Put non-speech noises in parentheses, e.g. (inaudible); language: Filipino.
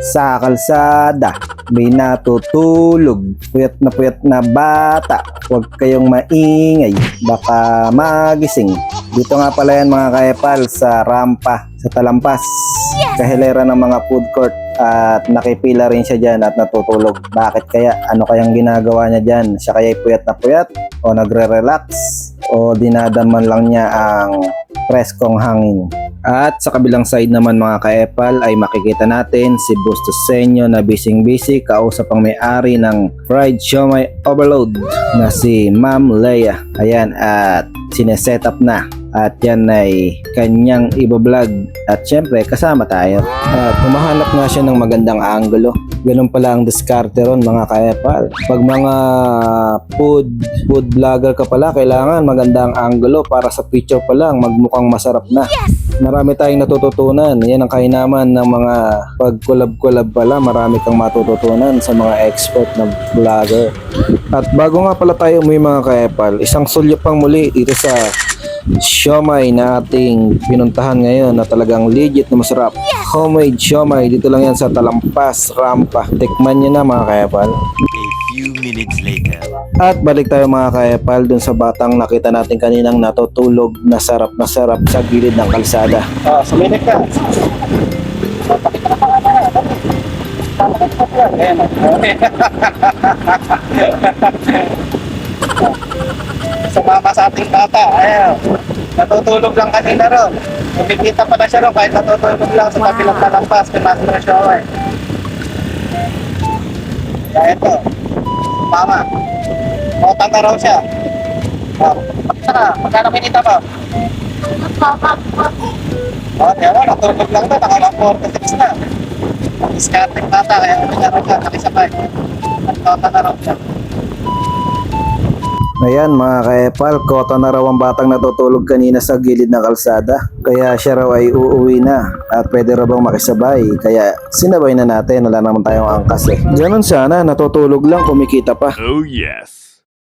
sa kalsada. May natutulog. Puyat na puyat na bata. Huwag kayong maingay. Baka magising. Dito nga pala yan mga kaepal sa rampa sa Talampas. Kahilera ng mga food court at nakipila rin siya dyan at natutulog. Bakit kaya? Ano kayang ginagawa niya dyan? Siya kaya puyat na puyat? O nagre-relax? O dinadaman lang niya ang preskong hangin? At sa kabilang side naman mga kaepal ay makikita natin si Bustos Senyo na bising-busy kausap ang may-ari ng Fried Siomay Overload na si Ma'am Leia. Ayan at sineset up na at yan ay kanyang ibablog at syempre kasama tayo. At humahanap nga siya ng magandang anggulo. Ganun pala ang diskarte ron mga kaepal. Pag mga food, food vlogger ka pala, kailangan magandang anggulo para sa picture pa lang magmukhang masarap na. Marami tayong natututunan. Yan ang kahinaman ng mga pag-collab-collab pala. Marami kang matututunan sa mga expert na vlogger. At bago nga pala tayo umuwi mga kaepal, isang sulyo pang muli dito sa siomay na ating pinuntahan ngayon na talagang legit na masarap. Homemade siomay. Dito lang yan sa Talampas, Rampa. Tikman nyo na mga kaepal. A few minutes later. At balik tayo mga kaepal dun sa batang nakita natin kaninang natutulog na sarap na sarap sa gilid ng kalsada. Ah, suminik ka. (laughs) sumama sa ating bata. Ayan. Natutulog lang kanina ron. Kumikita pa na siya ron kahit natutulog lang sa tabi ng talampas. Pinasok na siya. Kaya ito. Mama. Utang na raw siya. Oh, Sana, magkano kinita mo? Oh, di ba? Natulog lang to. Nakalang 46 na. Discarding bata. Kaya umilaran ka. Nakisabay. At na raw siya. Ayan mga kaepal, kota na raw ang batang natutulog kanina sa gilid ng kalsada. Kaya siya raw ay uuwi na at pwede raw bang makisabay. Kaya sinabay na natin, wala naman tayong angkas eh. Ganun sana, natutulog lang, kumikita pa. Oh yes.